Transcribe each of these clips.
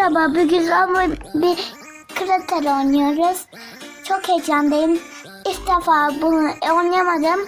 Merhaba, bugün ama bir krater oynuyoruz. Çok heyecanlıyım. İlk defa bunu oynayamadım.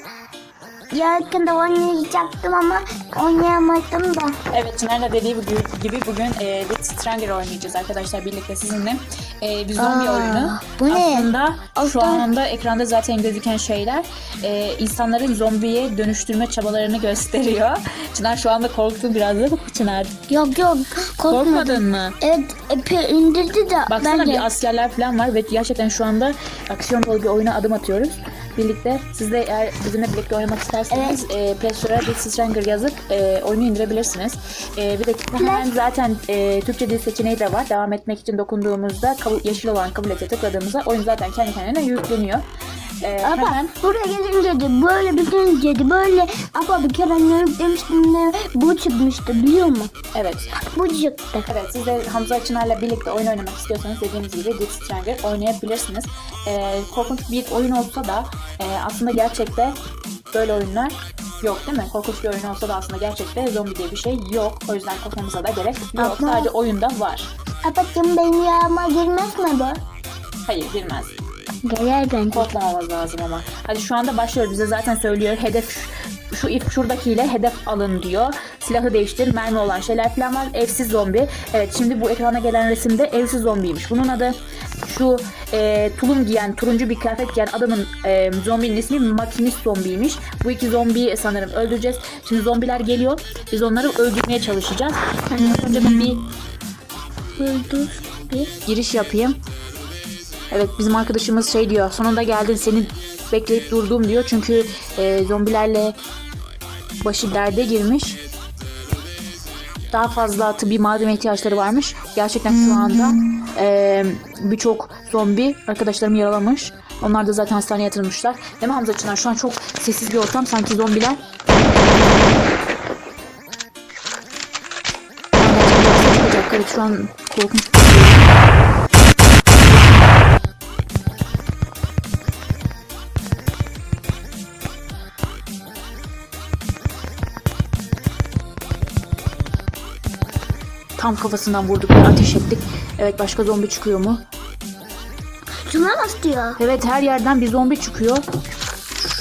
Yakında oynayacaktım ama oynayamadım da. Evet Çınar'la dediği bu- gibi bugün e, Death Stranger oynayacağız arkadaşlar birlikte sizinle. E, bir zombi Aa, oyunu. bu ne? Aslında şu Alttan- anda ekranda zaten gözüken şeyler e, insanların zombiye dönüştürme çabalarını gösteriyor. Çınar şu anda korktu biraz da Çınar. Yok yok, korkmadım. Korkmadın mı? Evet, epey indirdi de Baksana ben de. bir askerler falan var ve gerçekten şu anda aksiyon dolu bir oyuna adım atıyoruz. Birlikte siz de eğer bizimle birlikte oynamak isterseniz e, Play Store'a Death Stranger yazıp e, oyunu indirebilirsiniz. E, bir dakika hemen zaten e, Türkçe dil seçeneği de var. Devam etmek için dokunduğumuzda kabul, yeşil olan kabul ete tıkladığımızda oyun zaten kendi kendine yükleniyor. E, Ama hemen buraya gelince de böyle bütün de böyle ama bir kere ne yüklemiştim ne bu çıkmıştı biliyor musun? evet. Bu çıktı. Evet siz de Hamza Çınar'la birlikte oyun oynamak istiyorsanız dediğimiz gibi Death Stranger oynayabilirsiniz. Ee, korkunç bir oyun olsa da e, aslında gerçekte böyle oyunlar yok değil mi? Korkunç bir oyun olsa da aslında gerçekte zombi diye bir şey yok. O yüzden korkmamıza da gerek yok. Ama- Sadece oyunda var. Apatım benim yağıma girmez mi bu? Hayır girmez. Gelir bence. Korkmamamız lazım ama. Hadi şu anda başlıyoruz. Bize zaten söylüyor. Hedef şu ip şuradakiyle hedef alın diyor. Silahı değiştir, mermi olan şeyler falan var. Evsiz zombi. Evet şimdi bu ekrana gelen resimde evsiz zombiymiş. Bunun adı şu e, tulum giyen, turuncu bir kıyafet giyen adamın e, zombinin ismi makinist zombiymiş. Bu iki zombiyi sanırım öldüreceğiz. Şimdi zombiler geliyor. Biz onları öldürmeye çalışacağız. Önce ben bir Öldür. Bir. giriş yapayım. Evet bizim arkadaşımız şey diyor. Sonunda geldin seni bekleyip durdum diyor. Çünkü e, zombilerle başı derde girmiş. Daha fazla tıbbi malzeme ihtiyaçları varmış. Gerçekten şu anda e, birçok zombi arkadaşlarımı yaralamış. Onlar da zaten hastaneye yatırılmışlar. Değil mi Hamza Çınar? Şu an çok sessiz bir ortam. Sanki zombiler çıkacak. Evet şu an korkunç. Tam kafasından vurduk ve ateş ettik. Evet başka zombi çıkıyor mu? Şuna diyor? Evet her yerden bir zombi çıkıyor.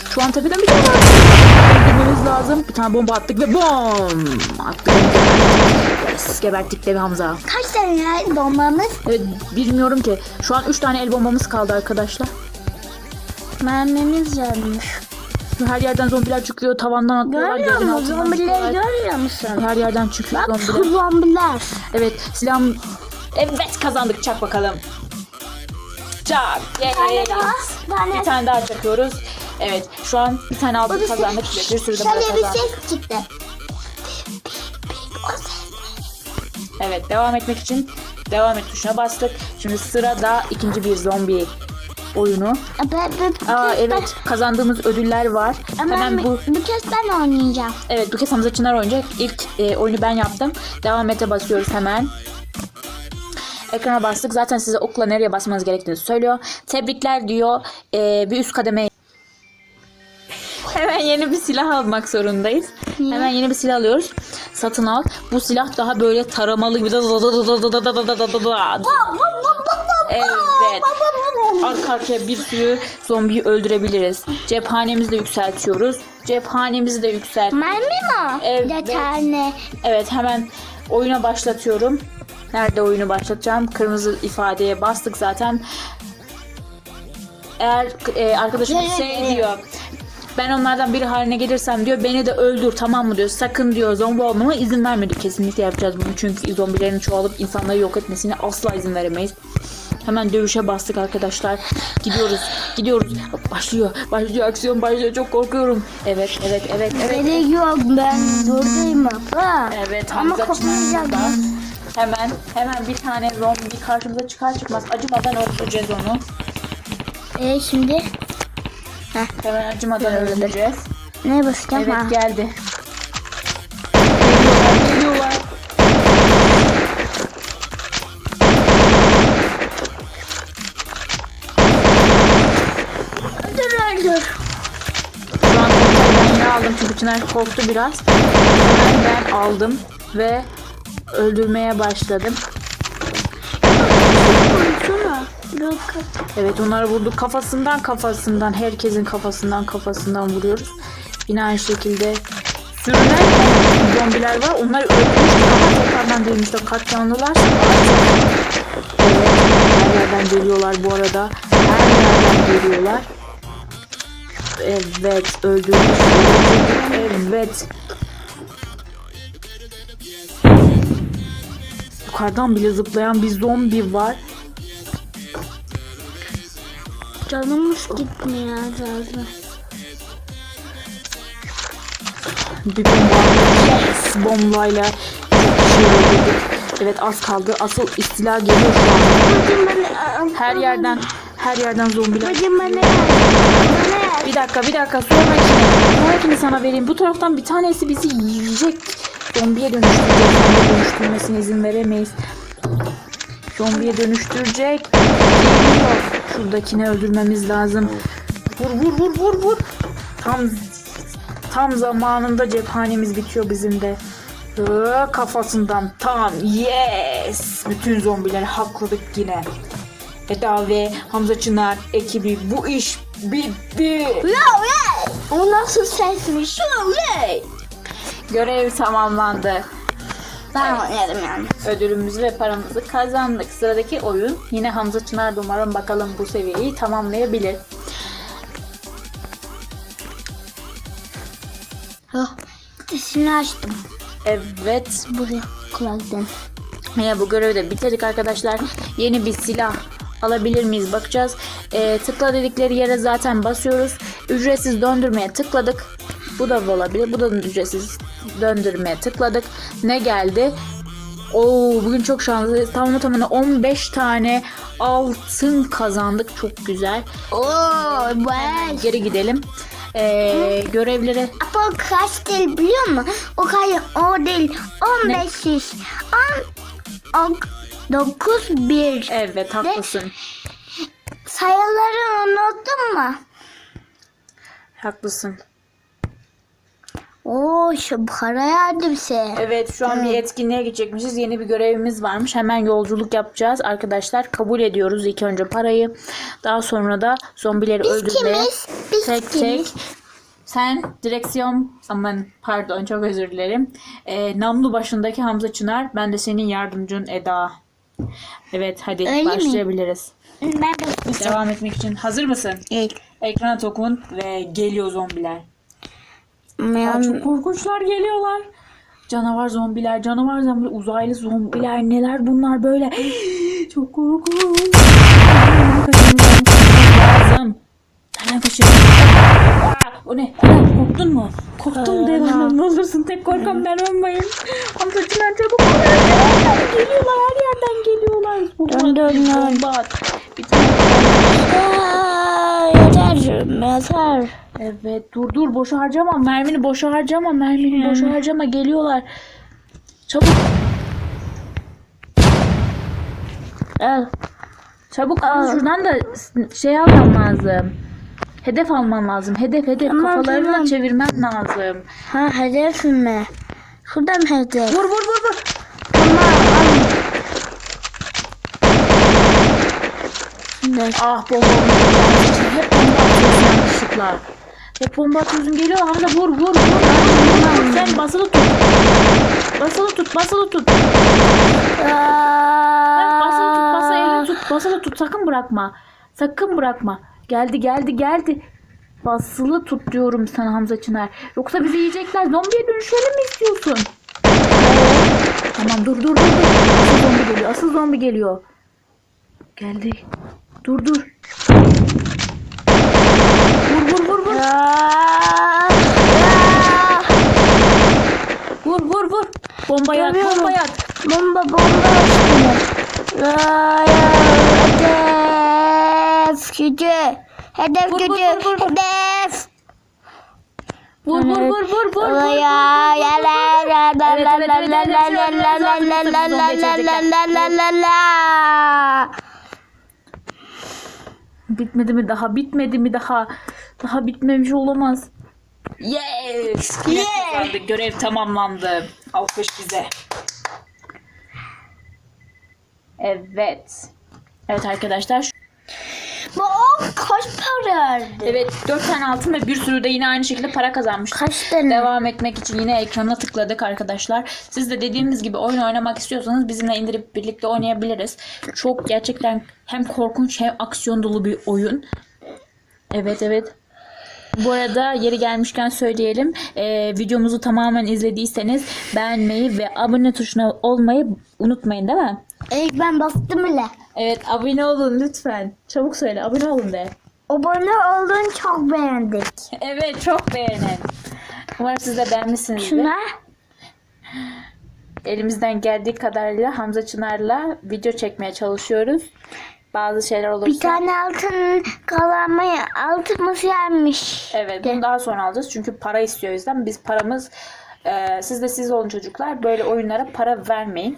Şu an tepeden bir tane var. Öldürmemiz lazım. Bir tane bomba attık ve bom! Attık. Yes, geberttik devi Hamza. Kaç tane ya bombamız? Evet bilmiyorum ki. Şu an 3 tane el bombamız kaldı arkadaşlar. Mermimiz yanmış. Her yerden zombiler çıkıyor. Tavandan atlıyorlar. Görüyor musun? altından Zombileri çıkıyorlar. görüyor musun? Her yerden çıkıyor Bak zombiler. Evet silahım... Evet kazandık. Çak bakalım. Çak. Bir tane Yes. daha. Bir tane. Bir daha çakıyoruz. Evet şu an bir tane bir kazandık. Bir sürü de Şöyle para bir kazandık. ses çıktı. O ses. Evet devam etmek için devam et tuşuna bastık. Şimdi sırada ikinci bir zombi oyunu. Ben, ben, Aa evet kazandığımız ödüller var. Ama Hemen bu bu kez ben oynayacağım. evet bu kez Hamza Çınar oynayacak. İlk e, oyunu ben yaptım. Devam ete basıyoruz hemen. Ekrana bastık. Zaten size okla nereye basmanız gerektiğini söylüyor. Tebrikler diyor. E, bir üst kademe Hemen yeni bir silah almak zorundayız. Niye? Hemen yeni bir silah alıyoruz. Satın al. Bu silah daha böyle taramalı bir Evet. Arka arkaya bir sürü zombiyi öldürebiliriz. Cephanemizi de yükseltiyoruz. Cephanemizi de yükselt. Mermi mi? Evet. Bir tane. Evet hemen oyuna başlatıyorum. Nerede oyunu başlatacağım? Kırmızı ifadeye bastık zaten. Eğer e, arkadaşım şey diyor. Ben onlardan biri haline gelirsem diyor beni de öldür tamam mı diyor. Sakın diyor zombi olmama izin vermedik. Kesinlikle yapacağız bunu. Çünkü zombilerin çoğalıp insanları yok etmesine asla izin veremeyiz. Hemen dövüşe bastık arkadaşlar. Gidiyoruz. Gidiyoruz. Başlıyor. Başlıyor. Aksiyon başlıyor. Çok korkuyorum. Evet, evet, evet, evet. Gerek yok ben buradayım baba. Evet Ama. Çınar'da hemen hemen bir tane zombi karşımıza çıkar çıkmaz acımadan öldüreceğiz onu. E şimdi Hemen acımadan öldüreceğiz. ne basacağım? Evet ha? geldi. Çünkü Çınar korktu biraz. Ben aldım ve öldürmeye başladım. Evet onları vurduk kafasından kafasından herkesin kafasından kafasından vuruyoruz. Yine aynı şekilde sürünen zombiler var. Onlar ölmüştür ama tekrardan dirilmişler. Kaç canlılar? Evet her yerden geliyorlar bu arada. Her yerden geliyorlar. Evet öldürdük. Evet. Yukarıdan bile zıplayan bir zombi var. Canımız gitmiyor fazla. Bir bomba. Yes! Bombayla. Evet az kaldı. Asıl istila geliyor şu an. Her yerden her yerden zombiler. Bacım bana. Bana. Bir dakika bir dakika sonrakini. Sonrakini sana vereyim. Bu taraftan bir tanesi bizi yiyecek. Zombiye dönüştürecek. Zombiye dönüştürmesine izin veremeyiz. Zombiye dönüştürecek. Geliyor. Şuradakini öldürmemiz lazım. Vur vur vur vur vur. Tam tam zamanında cephanemiz bitiyor bizim de. Hı, kafasından tam yes. Bütün zombileri hakladık yine. Eda ve Hamza Çınar ekibi bu iş bitti. Ya ya. O nasıl sesmiş? Ya Görev tamamlandı. Ben oynadım yani. Ödülümüzü ve paramızı kazandık. Sıradaki oyun yine Hamza Çınar umarım bakalım bu seviyeyi tamamlayabilir. Hah. Sesini açtım. Evet. Buraya kulaktan. Yine bu görevi de bitirdik arkadaşlar. Yeni bir silah alabilir miyiz bakacağız. Ee, tıkla dedikleri yere zaten basıyoruz. Ücretsiz döndürmeye tıkladık. Bu da olabilir. Bu da ücretsiz döndürmeye tıkladık. Ne geldi? Oo bugün çok şanslıyız. Tamam tamına 15 tane altın kazandık. Çok güzel. Oo, bayağı. Geri gidelim. Ee, görevlere Apol kaç değil biliyor musun? O kaç o değil. 15 iş. 10 9 1. evet haklısın. Sayıları unuttun mu? Haklısın. Oo şu para yardım şey. Evet şu an bir etkinliğe gidecekmişiz. Yeni bir görevimiz varmış. Hemen yolculuk yapacağız arkadaşlar. Kabul ediyoruz ilk önce parayı. Daha sonra da zombileri Biz öldürmeye kimiz? Biz tek kimiz? tek. Sen direksiyon, aman pardon çok özür dilerim. Ee, namlu başındaki Hamza Çınar. Ben de senin yardımcın Eda. Evet hadi Öyle mi? başlayabiliriz. Ben bakacağım. Devam etmek için hazır mısın? Evet. Ekrana dokun ve geliyor zombiler. Aa, Ben, çok korkunçlar geliyorlar. Canavar zombiler, canavar zombiler, uzaylı zombiler neler bunlar böyle. çok korkunç. Lazım. Hemen. Aa, O ne? Aa, korktun mu? Korktum de bana ne olursun tek korkan ben olmayayım. Hamza Çınar çabuk ol. Geliyorlar her yerden geliyorlar. Dön, dön, dön. At. Bir tane Aa, yeter. Yeter. Evet dur dur boşa harcama mermini boşa harcama mermini boşa harcama geliyorlar. Çabuk Al. çabuk al şuradan da şey alman lazım. Hedef alman lazım. Hedef hedef Tamam, kafalarını tamam. çevirmen lazım. Ha hedef mi? Şurada mı hedef? Vur vur vur vur. Şimdi Ah bomba. Hep bomba atıyorsun yanlışlıkla. Hep bomba atıyorsun geliyor Hamza vur vur vur. Vur. Sen basılı tut. Basılı tut basılı tut. Aa, Basılı tut, basılı elini tut, basılı tut. Sakın bırakma. Sakın bırakma. Geldi, geldi, geldi. Basılı tut diyorum sana Hamza Çınar. Yoksa bizi yiyecekler. Zombiye dönüşelim mi istiyorsun? Tamam dur dur dur. Asıl zombi geliyor. Asıl zombi geliyor. Geldi. Dur dur. Vur vur vur vur. Aa, Vur vur vur. Bomba yat, bomba yat. Bomba bomba. Aa, Hedef gücü. Hedef Vur, vur, gücü. vur, vur. Hedef. Vur vur vur vur vur. vur. Ya ya la la la la la la la la la la la la la la la la la la. Bitmedi mi daha? Bitmedi mi daha? Daha bitmemiş olamaz. Yes! Yeah! Görev tamamlandı. Alkış bize. Evet. Evet arkadaşlar. Bu o kaç paraydı? Evet 4 tane altın ve bir sürü de yine aynı şekilde para kazanmıştık. Kaç tane? Devam etmek için yine ekrana tıkladık arkadaşlar. Siz de dediğimiz gibi oyun oynamak istiyorsanız bizimle indirip birlikte oynayabiliriz. Çok gerçekten hem korkunç hem aksiyon dolu bir oyun. Evet evet. Bu arada yeri gelmişken söyleyelim. Ee, videomuzu tamamen izlediyseniz beğenmeyi ve abone tuşuna olmayı unutmayın değil mi? İlk ben bastım bile. Evet abone olun lütfen. Çabuk söyle abone olun de. Abone olduğunu çok beğendik. Evet çok beğenin. Umarım siz de beğenmişsinizdir. Şuna Elimizden geldiği kadarıyla Hamza Çınar'la video çekmeye çalışıyoruz. Bazı şeyler olursa. bir tane altın kalamayı altımız yenmiş. Evet bunu daha sonra alacağız. Çünkü para istiyor o yüzden. Biz paramız e, siz de siz olun çocuklar. Böyle oyunlara para vermeyin.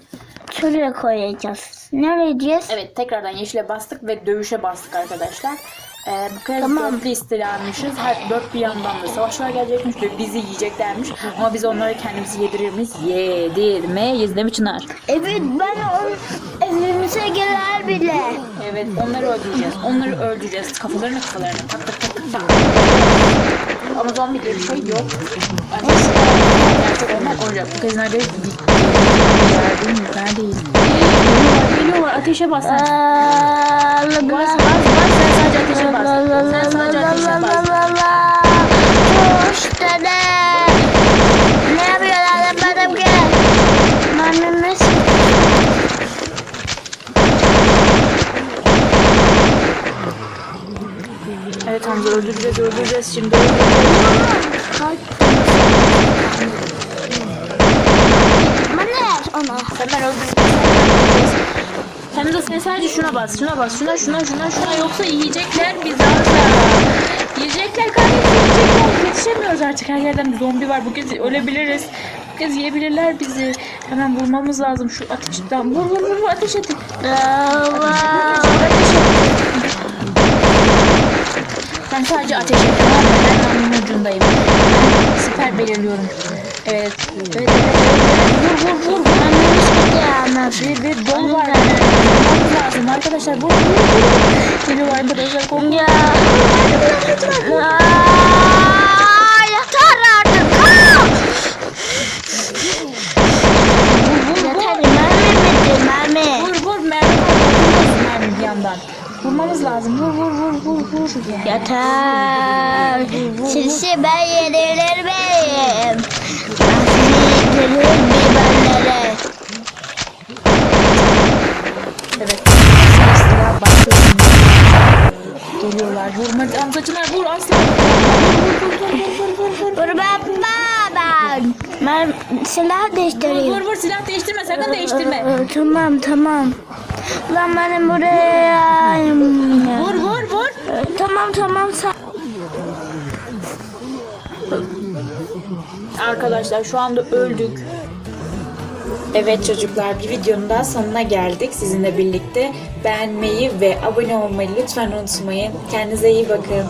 Şuraya koyacağız. Nereye diyeceğiz? Evet tekrardan yeşile bastık ve dövüşe bastık arkadaşlar. Ee, bu kez Tamam. dörtlü istilanmışız. Her dört bir yandan da savaşlar gelecekmiş ve bizi yiyeceklermiş. Ama biz onlara kendimizi yedirir miyiz? Yedirmeyiz değil mi Çınar? Evet ben onun evimize gelir bile. Evet onları öldüreceğiz. Onları öldüreceğiz. Kafalarını kafalarını tak tak tak tak. Ama zombi diye bir şey yok. Gerçek olmak olacak. Bu kez nerede? Yardım neredeyiz? Geliyorlar. Ateşe bas. Bas, bas, bas. Sen sadece ateşe bas. Sen sadece ateşe bas. Ne yapıyorlar yapmadım ki? Annem nasıl? Evet Hamza öldüreceğiz, öldüreceğiz şimdi. Öldüreceğiz. Maner ona. Hemen öldüreceğiz. Hamza sen sadece şuna bas, şuna bas, şuna, şuna, şuna, şuna. Yoksa yiyecekler bizi Hamza. Yiyecekler kardeşim, yiyecekler. Yetişemiyoruz artık. Her yerden bir zombi var. Bu kez ölebiliriz. Bu kez yiyebilirler bizi. Hemen vurmamız lazım şu ateşten. Vur, vur, vur, vur ateş et. Ben sadece ateş et. Tamam mı? Ben namlunun ucundayım. Ben siper belirliyorum. Evet. Evet, evet. Vur, vur, vur. Bir, bir dol var. Vurmamız lazım arkadaşlar. Vur, vur, vur. Geliyor arkadaşlar. Korkun. Ya. Aa, Yeter artık. Aa! Yeter mermi bitti mermi. Vur, vur. Mermi mermi bir yandan. Vurmamız lazım. Vur, vur, vur, vur, vur. Yeter. Sizi ben yediririm. Seni yediririm biberlere. Evet. Silah başlıyor. Geliyorlar. Vurma. Hamzacılar vur. Asla. Vur, vur, vur, vur, vur, vur, vur. Dur ben ben. Silah Vur, değiştireyim. vur, vur. Silah değiştirme. Sakın değiştirme. Tamam tamam. Lan benim buraya. Vur, vur, vur. Tamam tamam sen. Arkadaşlar şu anda öldük. Evet çocuklar bir videonun daha sonuna geldik sizinle birlikte. Beğenmeyi ve abone olmayı lütfen unutmayın. Kendinize iyi bakın.